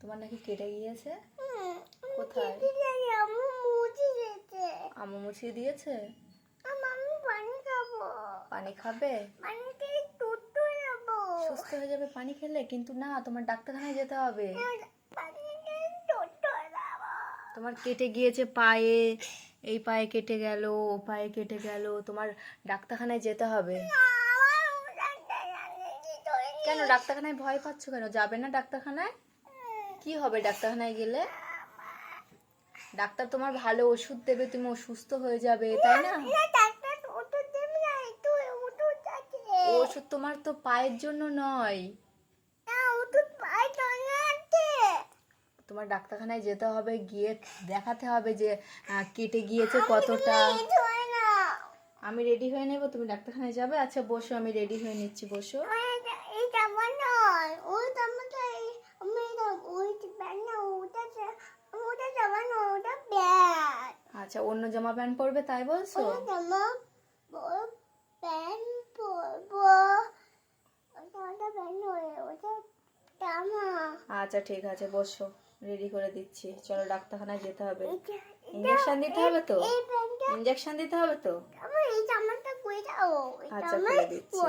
তোমার নাকি কেটে গিয়েছে? কোথায়? আম্মু দিয়েছে। আমু মুছিয়ে দিয়েছে? আমি পানি খাব। পানি খাবে? যাব। সুস্থ হয়ে যাবে পানি খেলে? কিন্তু না তোমার ডাক্তারখানায় যেতে হবে। তোমার কেটে গিয়েছে পায়ে এই পায়ে কেটে গেল ও পায়ে কেটে গেল তোমার ডাক্তারখানায় যেতে হবে আমার ডাক্তার জানে কি করিনি। কেন ডাক্তারখানায় ভয় পাচ্ছ কেন? যাবে না ডাক্তারখানায়? কি হবে ডাক্তারখানায় গেলে? ডাক্তার তোমার ভালো ওষুধ দেবে তুমি সুস্থ হয়ে যাবে তাই না? ওষুধ তোমার তো পায়ের জন্য নয়। তোমার ডাক্তারখানায় যেতে হবে গিয়ে দেখাতে হবে যে কেটে গিয়েছে কতটা। আমি রেডি হয়ে নেব তুমি ডাক্তারখানায় যাবে? আচ্ছা বসো আমি রেডি হয়ে নিচ্ছি বসো এই- এই জামা নয় ওই জামাটা এই- আমি এটা- ওই প্যান্ট না ওটা জা- ওটা জামা না ওটা প্যান্ট আচ্ছা অন্য জামা প্যান্ট পরবে তাই বলছো? জামা প্যান্ট পরবো। আচ্ছা ঠিক আছে বসো। রেডি করে দিচ্ছি। চলো ডাক্তারখানায় যেতে হবে। ইঞ্জেকশন দিতে হবে তো? ইঞ্জেকশন দিতে হবে তো? আচ্ছা, জামা দিচ্ছি।